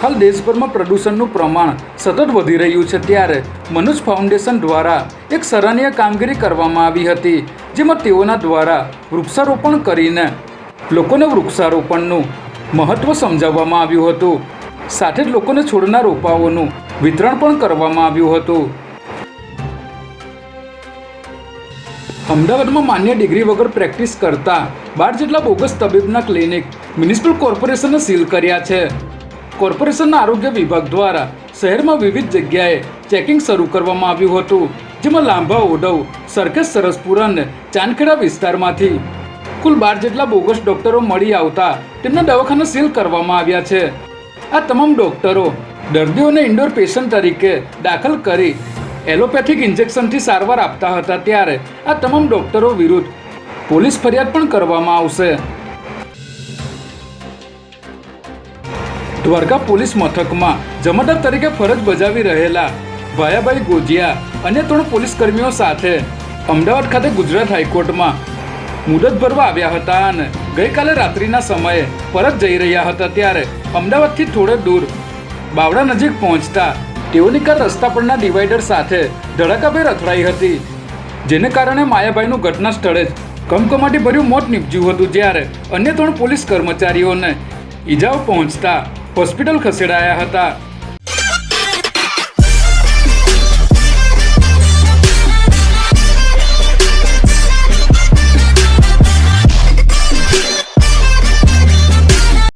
હાલ દેશભરમાં પ્રદૂષણનું પ્રમાણ સતત વધી રહ્યું છે ત્યારે મનુજ ફાઉન્ડેશન દ્વારા એક સરાહનીય કામગીરી કરવામાં આવી હતી, જેમાં તેઓના દ્વારા વૃક્ષારોપણ કરીને લોકોને વૃક્ષારોપણનું મહત્ત્વ સમજાવવામાં આવ્યું હતું. સાથે જ લોકોને છોડના રોપાઓનું વિતરણ પણ કરવામાં આવ્યું હતું. અમદાવાદમાં માન્ય ડિગ્રી વગર પ્રેક્ટિસ કરતા બાર જેટલા બોગસ તબીબના ક્લિનિક મ્યુનિસિપલ કોર્પોરેશને સીલ કર્યા છે. કોર્પોરેશનના આરોગ્ય વિભાગ દ્વારા શહેરમાં વિવિધ જગ્યાએ ચેકિંગ શરૂ કરવામાં આવ્યું હતું, જેમાં લાંભા ઓડવ સરખેજ સરસપુરા અને ચાંદખેડા વિસ્તારમાંથી કુલ બાર જેટલા બોગસ ડોક્ટરો મળી આવતા તેમના દવાખાના સીલ કરવામાં આવ્યા છે. આ તમામ ડોક્ટરો દર્દીઓને ઇન્ડોર પેશન્ટ તરીકે દાખલ કરી એલોપેથિક ઇન્જેક્શનથી સારવાર આપતા હતા, ત્યારે આ તમામ ડોક્ટરો વિરુદ્ધ પોલીસ ફરિયાદ પણ કરવામાં આવશે. દ્વારકા પોલીસ મથકમાં જમાદાર તરીકે ફરજ બજાવી રહેલા ભાયાભાઈ ગોજિયા અને ત્રણ પોલીસ કર્મીઓ સાથે અમદાવાદ ખાતે ગુજરાત હાઈકોર્ટમાં મુદત ભરવા આવ્યા હતા અને ગઈકાલે રાત્રિના સમયે પરત જઈ રહ્યા હતા ત્યારે અમદાવાદથી થોડે દૂર બાવડા નજીક પહોંચતા તેઓની કાર રસ્તા પરના ડિવાઈડર સાથે ધડાકાભેર અથડાઈ હતી, જેને કારણે માયાભાઈનું ઘટના સ્થળે જ કમકમાટી ભર્યું મોત નીપજ્યું હતું જ્યારે અન્ય ત્રણ પોલીસ કર્મચારીઓને ઈજાઓ પહોંચતા હોસ્પિટલ ખસેડાયા હતા.